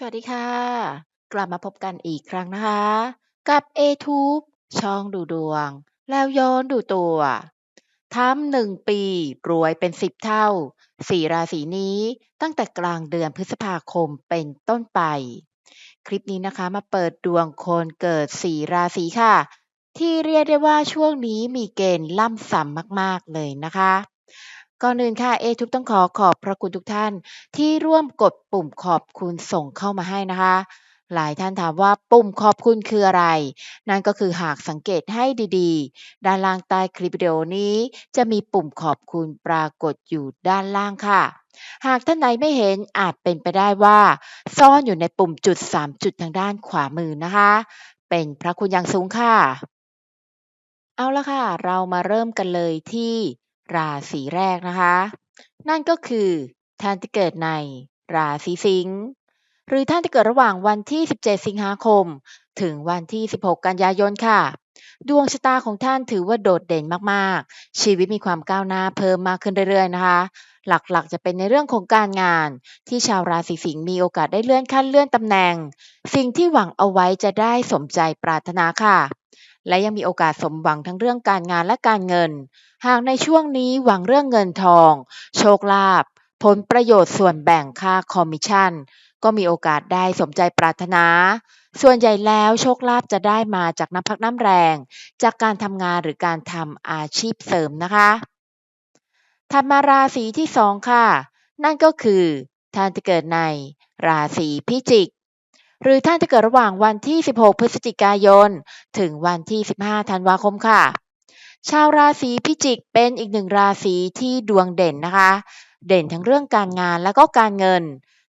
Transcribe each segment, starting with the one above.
สวัสดีค่ะ กลับมาพบกันอีกครั้งนะคะ กับ A-Tube ช่องดูดวง แล้วย้อนดูตัวทำหนึ่งปีรวยเป็นสิบเท่า สี่ราศีนี้ตั้งแต่กลางเดือนพฤษภาคมเป็นต้นไป คลิปนี้นะคะมาเปิดดวงคนเกิดสี่ราศีค่ะ ที่เรียกได้ว่าช่วงนี้มีเกณฑ์ล่ำสัมมาก ๆ เลยนะคะ ก่อนอื่นค่ะ A-Tube ต้องขอขอบพระคุณทุกท่าน ที่ร่วมกดปุ่มขอบคุณส่งเข้ามาให้นะคะ หลายท่านถามว่าปุ่มขอบคุณคืออะไร นั่นก็คือหากสังเกตให้ดีๆ ด้านล่างใต้คลิปวิดีโอนี้ จะมีปุ่มขอบคุณปรากฏอยู่ด้านล่างค่ะ หากท่านใดไม่เห็นอาจเป็นไปได้ว่า ซ่อนอยู่ในปุ่มจุด 3 จุดทางด้านขวามือนะคะ เป็นพระคุณอย่างสูงค่ะ เอาละค่ะ เรามาเริ่มกันเลยที่ ราศีแรกนะคะ นั่นก็คือท่านที่เกิดในราศีสิงห์หรือท่านที่เกิดระหว่างวันที่ 17 สิงหาคม ถึงวันที่ 16 กันยายนค่ะ ดวงชะตาของท่านถือว่าโดดเด่นมากๆ ชีวิตมีความก้าวหน้าเพิ่มมากขึ้นเรื่อยๆนะคะ หลักๆ จะเป็นในเรื่องของการงาน ที่ชาวราศีสิงห์มีโอกาสได้เลื่อนขั้นเลื่อนตำแหน่ง สิ่งที่หวังเอาไว้จะได้สมใจปรารถนาค่ะ และยังมีโอกาสสมหวังทั้งเรื่องการงานและการเงิน หากในช่วงนี้หวังเรื่องเงินทอง โชคลาภผลประโยชน์ส่วนแบ่งค่าคอมมิชชั่น ก็มีโอกาสได้สมใจปรารถนา ส่วนใหญ่แล้วโชคลาภจะได้มาจากน้ำพักน้ำแรง จากการทำงานหรือการทำอาชีพเสริมนะคะถัดมาราศีที่2ค่ะ นั่นก็คือท่านที่เกิดในราศีพิจิก หรือท่านที่เกิดระหว่างวันที่ 16 พฤศจิกายน ถึงวันที่ 15 ธันวาคมค่ะ ชาวราศีพิจิกเป็นอีกหนึ่งราศีที่ดวงเด่นนะคะ เด่นทั้งเรื่องการงานและก็การเงิน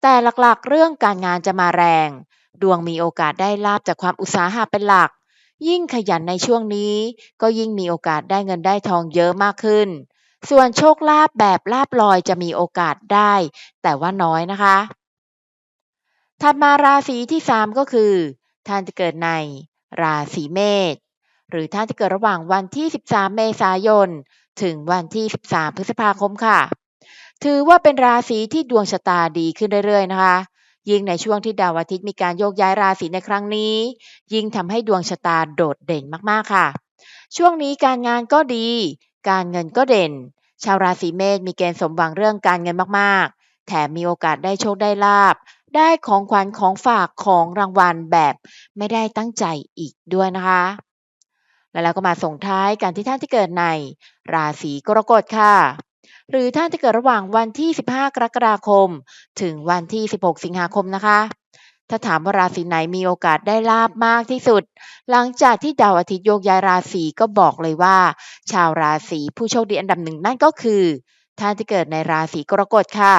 แต่หลักๆ เรื่องการงานจะมาแรง ดวงมีโอกาสได้ลาบจากความอุตสาหะเป็นหลัก ยิ่งขยันในช่วงนี้ ก็ยิ่งมีโอกาสได้เงินได้ทองเยอะมากขึ้น ส่วนโชคลาภแบบลาบลอยจะมีโอกาสได้ แต่ว่าน้อยนะคะ ถัดมาราศีที่ 3 ก็คือ ท่านที่เกิดในราศีเมษหรือท่านที่เกิดระหว่างวันที่ 13 เมษายน ถึงวันที่ 13 พฤษภาคมค่ะ ถือว่าเป็นราศีที่ดวงชะตาดีขึ้นเรื่อยๆนะคะ ยิ่งในช่วงที่ดาวอาทิตย์มีการโยกย้ายราศีในครั้งนี้ ยิ่งทำให้ดวงชะตาโดดเด่นมากๆค่ะ ช่วงนี้การงานก็ดี การเงินก็เด่น ชาวราศีเมษมีเกณฑ์สมหวังเรื่องการเงินมากๆ แถมมีโอกาสได้โชคได้ลาบ ได้ของขวัญของฝากของรางวัลแบบไม่ได้ตั้งใจอีกด้วยนะคะ แล้วเราก็มาส่งท้ายกันที่ท่านที่เกิดในราศีกรกฎค่ะ หรือท่านที่เกิดระหว่างวันที่ 15 กรกฎาคม ถึงวันที่ 16 สิงหาคมนะคะ ถ้าถามว่าราศีไหนมีโอกาสได้ลาบมากที่สุด หลังจากที่ดาวอาทิตย์โยกย้ายราศีก็บอกเลยว่า ชาวราศีผู้โชคดีอันดับหนึ่งนั่นก็คือท่านที่เกิดในราศีกรกฎค่ะ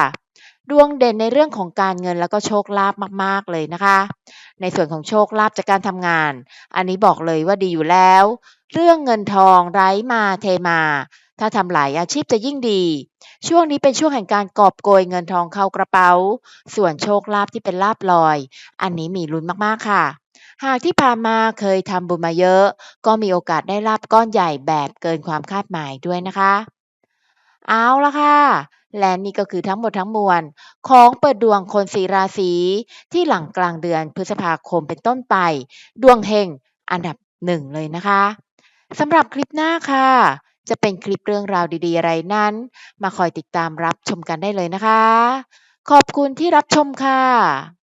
ดวงเด่นในเรื่องของการเงินแล้วก็โชคลาภมากๆเลยนะคะ ในส่วนของโชคลาภจากการทำงาน อันนี้บอกเลยว่าดีอยู่แล้ว เรื่องเงินทองไร้มาเทมา ถ้าทำหลายอาชีพจะยิ่งดี ช่วงนี้เป็นช่วงแห่งการกอบโกยเงินทองเข้ากระเป๋า ส่วนโชคลาภที่เป็นลาภลอย อันนี้มีลุ้นมากๆค่ะหากที่ผ่านมาเคยทำบุญมาเยอะ ก็มีโอกาสได้ลาบก้อนใหญ่แบบเกินความคาดหมายด้วยนะคะ เอาละค่ะและนี่ก็คือทั้งหมดทั้งมวล ของเปิดดวงคนสีราศีที่หลังกลางเดือนพฤษภาคมเป็นต้นไป ดวงเฮงอันดับหนึ่งเลยนะคะสำหรับคลิปหน้าค่ะ จะเป็นคลิปเรื่องราวดีๆ อะไรนั้น มาคอยติดตามรับชมกันได้เลยนะคะ ขอบคุณที่รับชมค่ะ